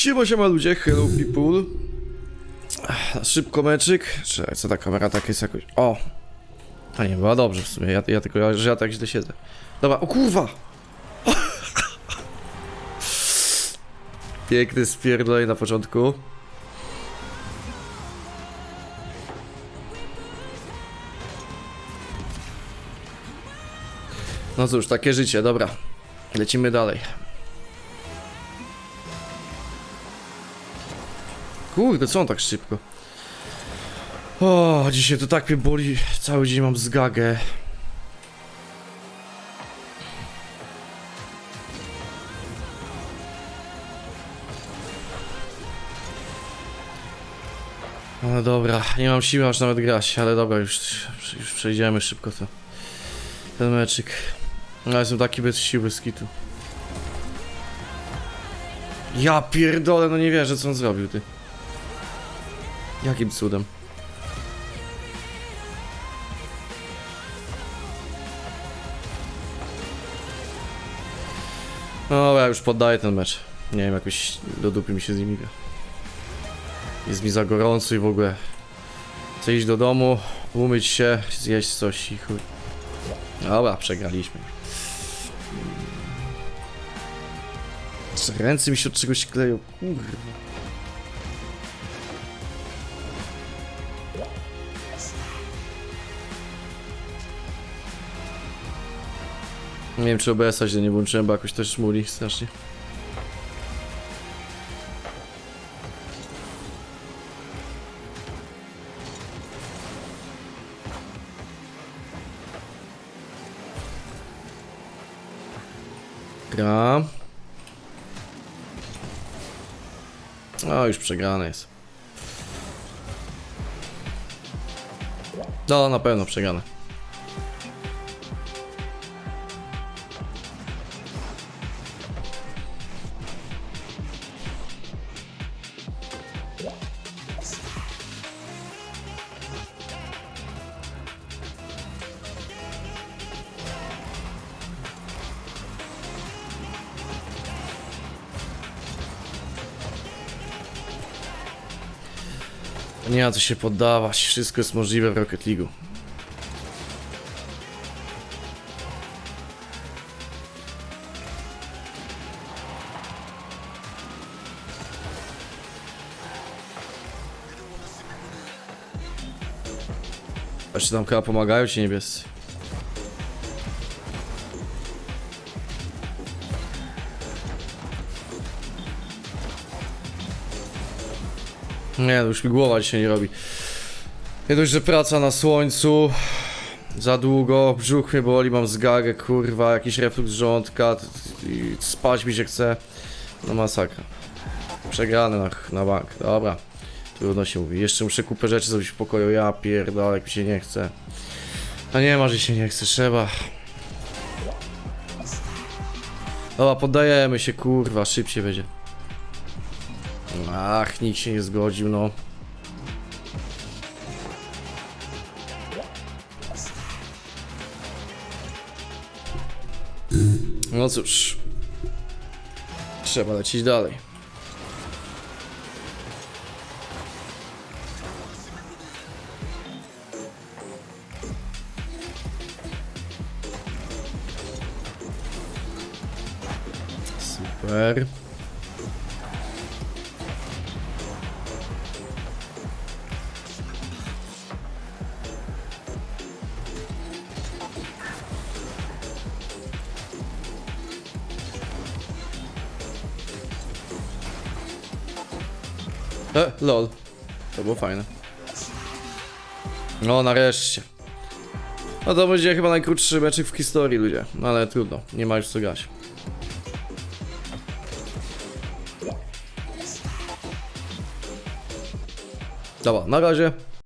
Siema, siema ludzie, hello people. Szybko meczyk. Czekaj, co ta kamera tak jest jakoś... O! A nie, była dobrze w sumie, ja, ja tylko, że ja tak źle siedzę. Dobra, o kurwa! Piękny spierdolej na początku. No cóż, takie życie, dobra. Lecimy dalej. Kurde, co on tak szybko? O, dzisiaj to tak mnie boli. Cały dzień mam zgagę. No dobra, nie mam siły aż nawet grać, ale dobra, już, już przejdziemy szybko to. Ten meczyk. No jestem taki bez siły, bez kitu. Ja pierdolę, no nie wierzę co on zrobił, ty. Jakim cudem? No, ja już poddaję ten mecz. Nie wiem, jakoś do dupy mi się z nimi gra. Jest mi za gorąco i w ogóle. Chcę iść do domu, umyć się, zjeść coś i chuj. Dobra, przegraliśmy. Ręce mi się od czegoś kleją, kurwa. Nie wiem czy OBS-a źle nie włączyłem, bo jakoś też szmuli strasznie. Gra. O, już przegrane jest. No, na pewno przegrane. Nie ma co się poddawać, wszystko jest możliwe w Rocket League. A czy tam chyba pomagają ci niebiescy? Nie, no już mi głowa dzisiaj nie robi. Nie dość, że praca na słońcu, za długo, brzuch mnie boli, mam zgagę, kurwa, jakiś reflux żołądka, i spać mi się chce. No masakra. Przegrany na, na bank, dobra. Trudno się mówi. Jeszcze muszę kupę rzeczy zrobić w pokoju, ja pierdolę, jak mi się nie chce. A nie ma, że się nie chce, trzeba. Dobra, poddajemy się, kurwa, szybciej będzie. Ach, nikt się nie zgodził, no. No cóż. Trzeba lecieć dalej. Super. E, lol. To było fajne. No, nareszcie. No to będzie chyba najkrótszy meczek w historii, ludzie. No ale trudno, nie ma już co grać. Dobra, na razie.